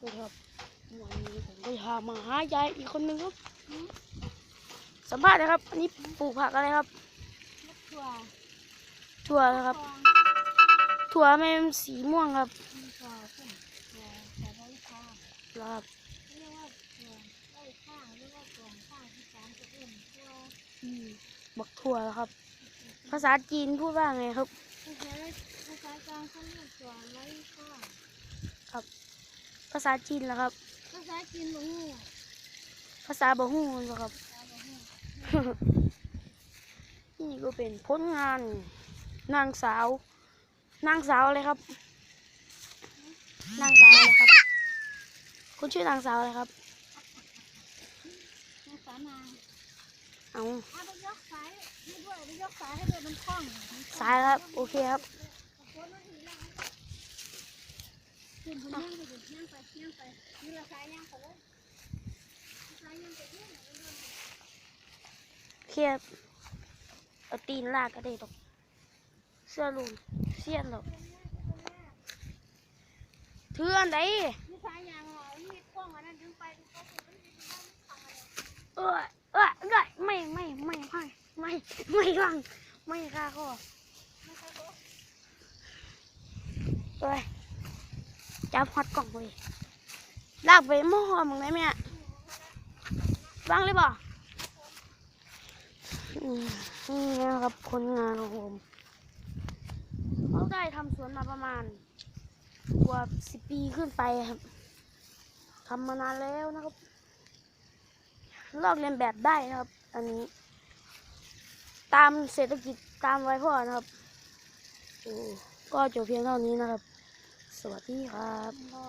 สวัสดีครับวันนี้ผมก็พามาหายายอีกคนนึงครับ สัมภาษณ์นะครับ อันนี้ปลูกผักอะไรครับ ถั่ว ถั่วนะครับทองถั่วแม่มันสีม่วงครับถั่วขึ้นถั่วแต่ไร้ค่าแล้วครับเรียกว่าถั่วไร้ค่าเรียกว่าถั่วข้าวที่สามจะอื่นถั่วอืมบักถั่วแล้วครับ ภาษาจีนพูดว่าไงครับภาษาภาษากลางเขาเรียกถั่วไร้ค่าภาษาจีนแล้วครับ ภาษาจีนหลงภาษาบาฮู้นบ่ครับตาบอดนี่ก็เป็นผลงาน นางสาว นางสาวอะไรครับ นางสาวอะไรครับ คุณชื่อนางสาวอะไรครับ ภาษานางเอาเอาไปยกสายให้ด้วยไปยกสายให้ด้วยมันคล่องสายครับ โอเคครับคุณคุณย่างไปดิย่างไปย่างไปนี่เราสายย่างไปเลยสายย่างไปเรื่อย เครียดเอาตีนลากก็ได้ดอกเสื้อลุงเสียนดอกเรานี่อนไดเออเออเออไม่ไม่ไม่ไม่ไม่ไม่ไม่ค่าข้อไม่ใช่ตัวเอ้ยจับฮอตกล่องไปลากไปหม้อมึงได้ไหมอะวางเลยบ่ นี่นะครับคนงานของผมเขาได้ทำสวนมาประมาณกว่าสิบปีขึ้นไปครับทำมานานแล้วนะครับ ลอกเลียนแบบได้นะครับ อันนี้ ตามเศรษฐกิจตามไว้พ่อนะครับ ก็จบเพียงเท่านี้นะครับ สวัสดีครับ